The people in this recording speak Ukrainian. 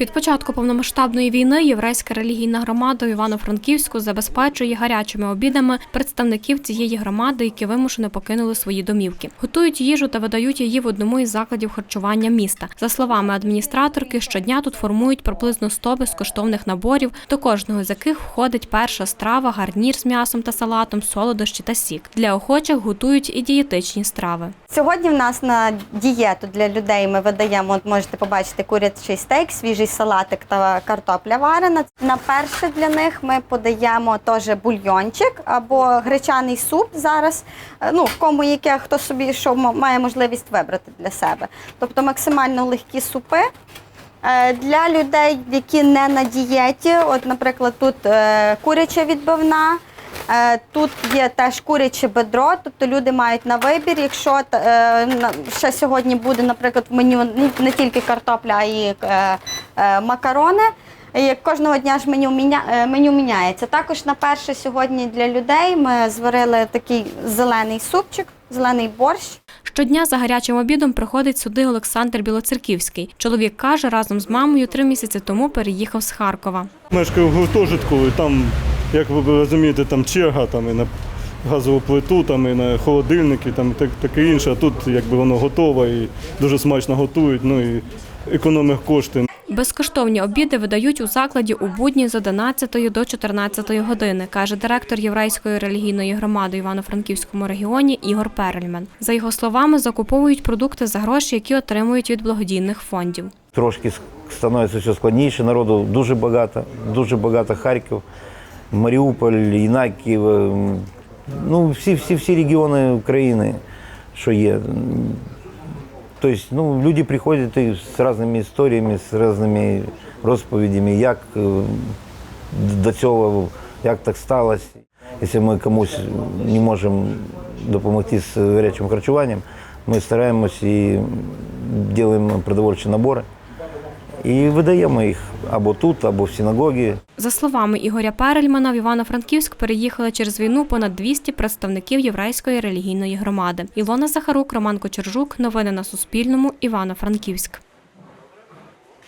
Від початку повномасштабної війни єврейська релігійна громада Івано-Франківську забезпечує гарячими обідами представників цієї громади, які вимушено покинули свої домівки. Готують їжу та видають її в одному із закладів харчування міста. За словами адміністраторки, щодня тут формують приблизно 100 безкоштовних наборів, до кожного з яких входить перша страва, гарнір з м'ясом та салатом, солодощі та сік. Для охочих готують і дієтичні страви. Сьогодні в нас на дієту для людей ми видаємо, можете побачити курячий стейк, свіжий салатик та картопля варена. На перше для них ми подаємо теж бульйончик або гречаний суп зараз. е, Ну, кому яке хто собі що має можливість вибрати для себе. Тобто максимально легкі супи. Е, Для людей, які не на дієті, от, наприклад, тут е, куряча відбивна, тут є теж куряче бедро, тобто люди мають на вибір. Якщо ще сьогодні буде, наприклад, в меню не- тільки картопля, а й макарони. Як кожного дня ж меню міня, е, меню міняється. Також на перше сьогодні для людей ми зварили такий зелений супчик, зелений борщ. Щодня за гарячим обідом приходить сюди Олександр Білоцерківський. Чоловік каже, разом з мамою три місяці тому переїхав з Харкова. Мешкаю в гуртожитку, і там, як ви розумієте, там черга там, і на газову плиту, там, і на холодильники, там, і так, таке інше. А тут якби воно готове і дуже смачно готують, ну і економить кошти. Безкоштовні обіди видають у закладі у будні з 11 до 14 години, каже директор єврейської релігійної громади Івано-Франківському регіоні Ігор Перельман. За його словами, закуповують продукти за гроші, які отримують від благодійних фондів. Трошки становиться все складніше. Народу дуже багато, дуже багато Харків, Маріуполь, Інаків, ем, ну всі, всі, всі регіони України, що є. Тобто, ну, люди приходять и з різними історіями, з різними розповідями, як е, до цього, як так сталося. Якщо ми комусь не можемо допомогти з гарячим харчуванням, ми стараємось і робимо продовольчі набори і видаємо їх або тут, або в синагогі. За словами Ігоря Перельмана, в Івано-Франківськ переїхали через війну понад 200 представників єврейської релігійної громади. Ілона Захарук, Роман Кочержук. Новини на Суспільному. Івано-Франківськ.